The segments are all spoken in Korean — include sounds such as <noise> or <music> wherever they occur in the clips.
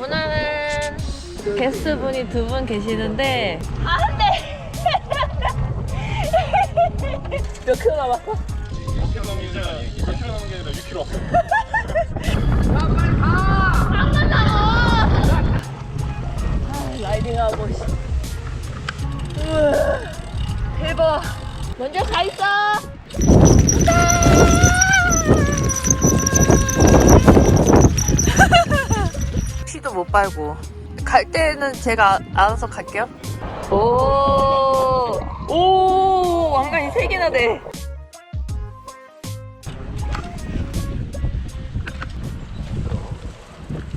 오늘은 게스트분이 두 분 계시는데 아 안돼 <laughs> 몇 킬로 남았어? 6kg 남은 게 아니라 6kg 남은 게 아니라 6kg 없어. 안 간다고 아, 라이딩하고 대박 먼저 가 있어 피도 못 빨고 갈 때는 제가 알아서 갈게요. 오, 오, 왕관이 세 개나 돼.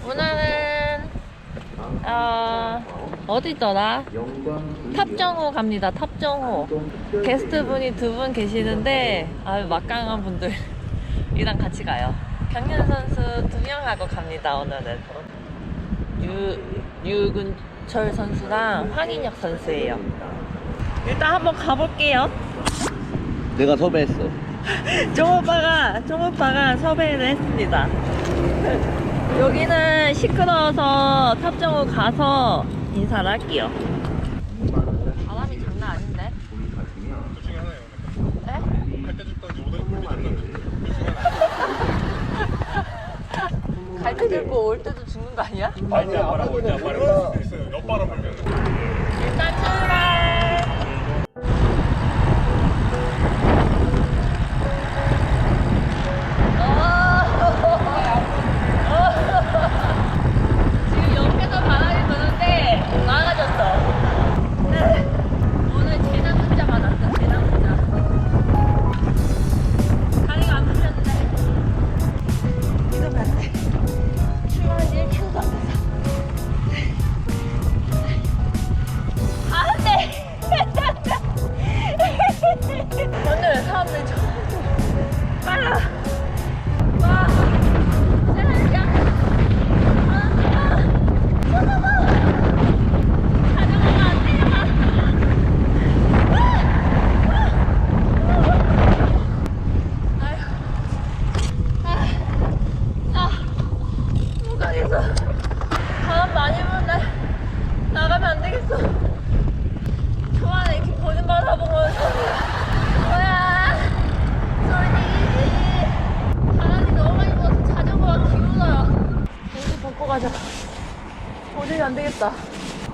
오늘은 어, 어디더라? 탑정호 갑니다. 탑정호. 게스트 분이 두 분 계시는데 아유 막강한 분들이랑 <laughs> 같이 가요. 경연 선수 두 명하고 갑니다. 오늘은 유 유근철 선수랑 황인혁 선수예요. 일단 한번 가볼게요. 내가 섭외했어. <laughs> 종 오빠가 종 오빠가 섭외를 했습니다. 여기는 시끄러워서 탑정호 가서 인사를 할게요. 바람이 장난 아닌데? 둘 중에 하나예요. 네? 갈때 줬다는지 오늘 물리 줬다는지. 갈 때 들고 올 때도 죽는 거 아니야? 아니, 앞바람 불 때, 앞바람 불 수도 있어요. 옆바람 불면.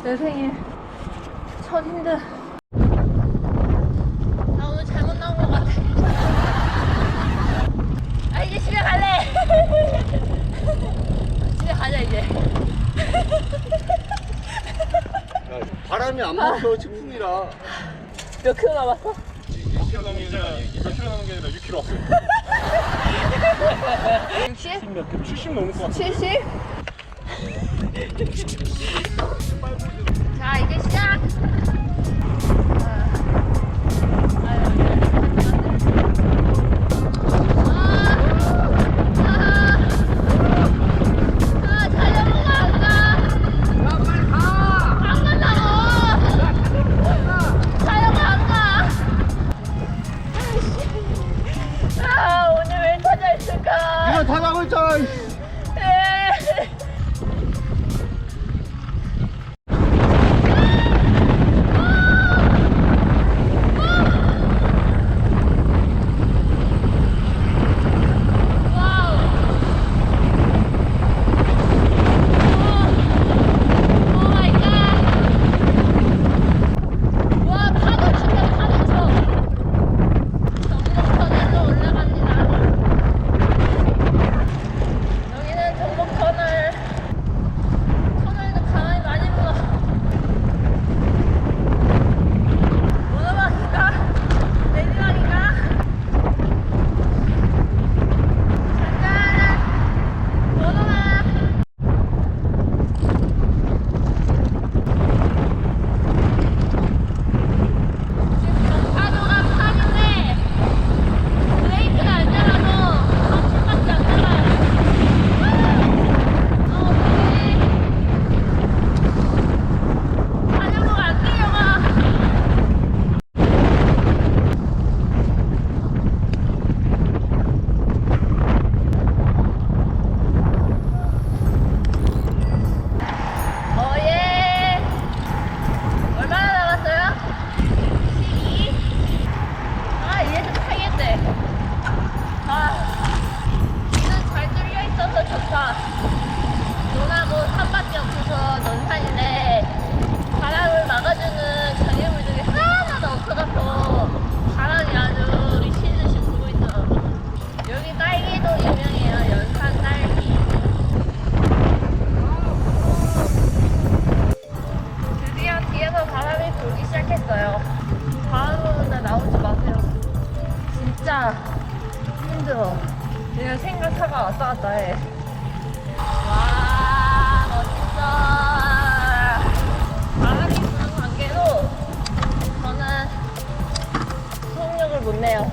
내 생일 첫 힘든. 나 오늘 잘못 나온 것 같아. 아 이제 집에 갈래. 집에 가자 이제. 바람이 안 불어 지금이라. 몇 킬로 남았어? 6kg 남은 게 아니라 6kg 남은 게 아니라 6kg 없어. 60? 몇 킬로? 70 넘을 것 같아. 70? 이거 다 나고 있잖아. 에 차가 왔다 갔다 해. 와, 멋있어. 바람이 부는 관계로 저는 속력을 못 내요.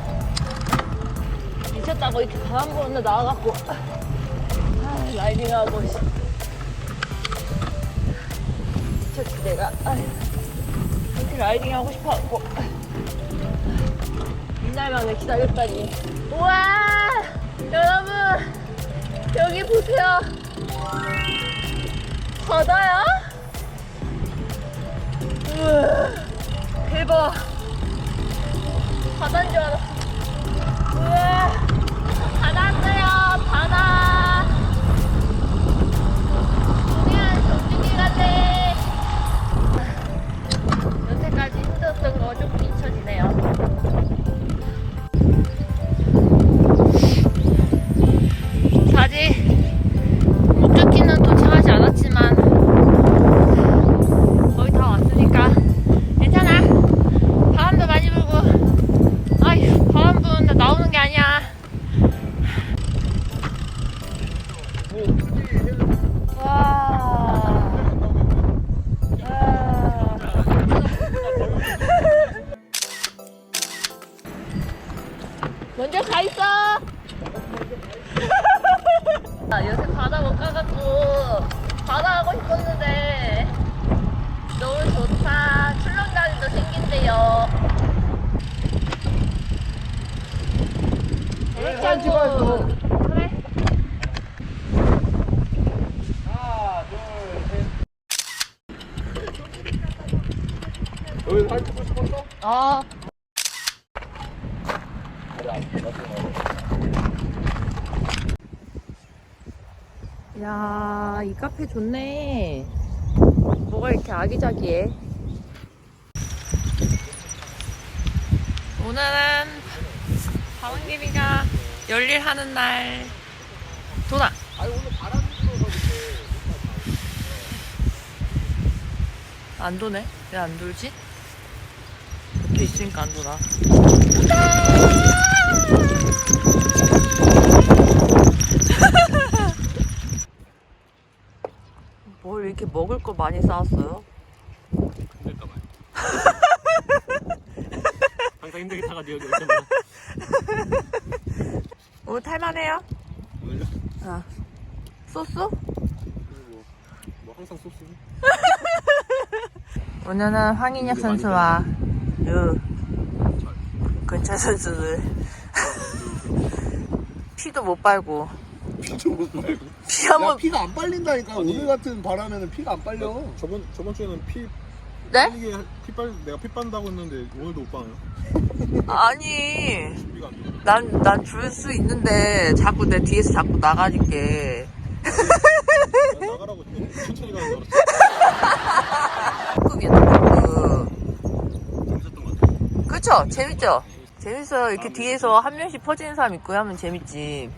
미쳤다고 이렇게 바람 부는데 나와갖고 아, 라이딩하고 씨. 미쳤지 내가 아휴, 이렇게 라이딩하고 싶어갖고 이날만을 기다렸다니 우와 여러분 여기 보세요. 바다야? 우와 대박. 바다인 줄 알았어 어. 야, 이 카페 좋네. 뭐가 이렇게 아기자기해? 오늘은 바람개비가 열일하는 날. 도나. 안 도네? 왜 안 돌지? 옆에 있으니까 안 도나. <laughs> 뭘 이렇게 먹을 거 많이 쌓았어요? 잠깐만. <laughs> 항상 힘들게 타가 니어 있잖아. 오늘 탈만해요? 오늘요? 어. 소스? 뭐, 뭐 항상 소스. <laughs> 오늘은 황인혁 선수와 유 근처 선수들 <laughs> 피도 못 빨고 피도 못 말고. 피야 한번 피가 안 빨린다니까. 아니. 오늘 같은 바람에는 피가 안 빨려. 저번 저번 주에는 피 네? 빨리게 피 빨, 내가 피 빤다고 했는데 오늘도 못 빠요. 아니. 난 난 줄 수 있는데 자꾸 내 뒤에서 자꾸 나가니까 난 나가라고 천천히 가는 줄 알았어. <laughs> 극이다 극 재밌었던 것 같아. 그쵸 재밌죠 재밌어요 이렇게 뒤에서 한 명씩 퍼지는 사람 있고 하면 재밌지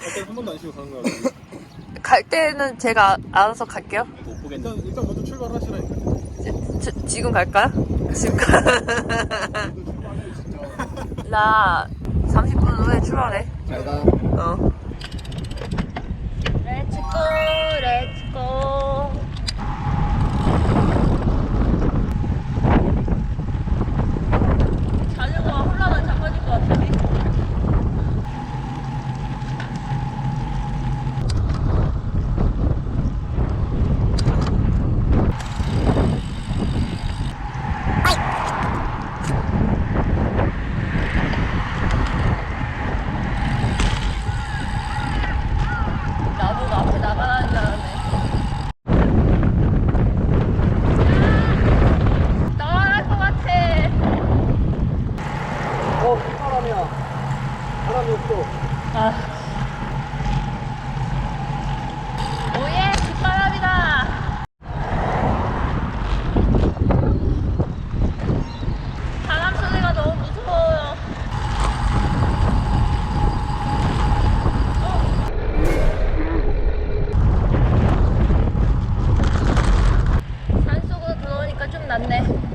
갈때한 번도 안 쉬고 가는 거야. 갈 때는 제가 알아서 갈게요 못 보겠네. 일단 일단 먼저 출발하시라니까. 지, 지금 갈까요? 지금 가. <laughs> 나 30분 후에 출발해. 잘 가. 어. 렛츠고, 렛츠고. 자전거 홀라 아. 오예, 뒷바람이다. 바람 소리가 너무 무서워요. 어. 산속으로 들어오니까 좀 낫네.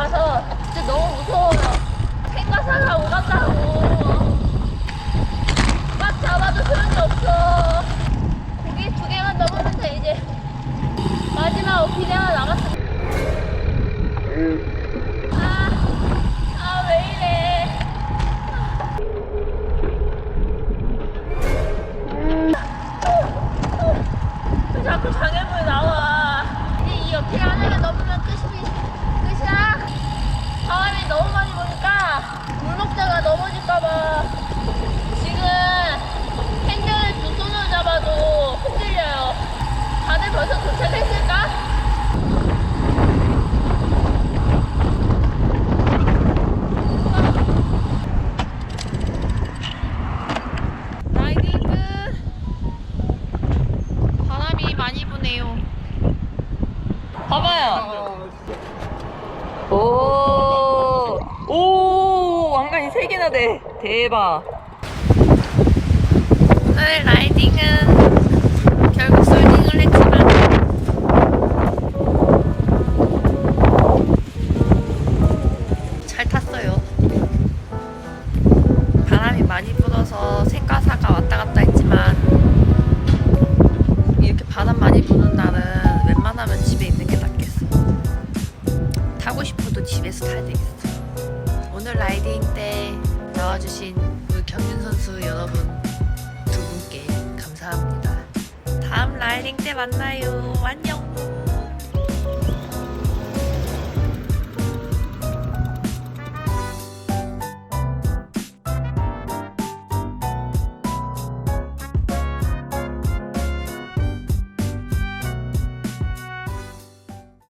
올라서 진짜 너무 무서워요. 생과사가 오간다고. 막 잡아도 그런 게 없어. 고기 두 개만 넘었는데 이제. 마지막 어필이 하나 남았어. 음. 对吧？哎，来丁啊！ 주신 우리 그 경윤 선수 여러분 두 분께 감사합니다. 다음 라이딩 때 만나요. 안녕!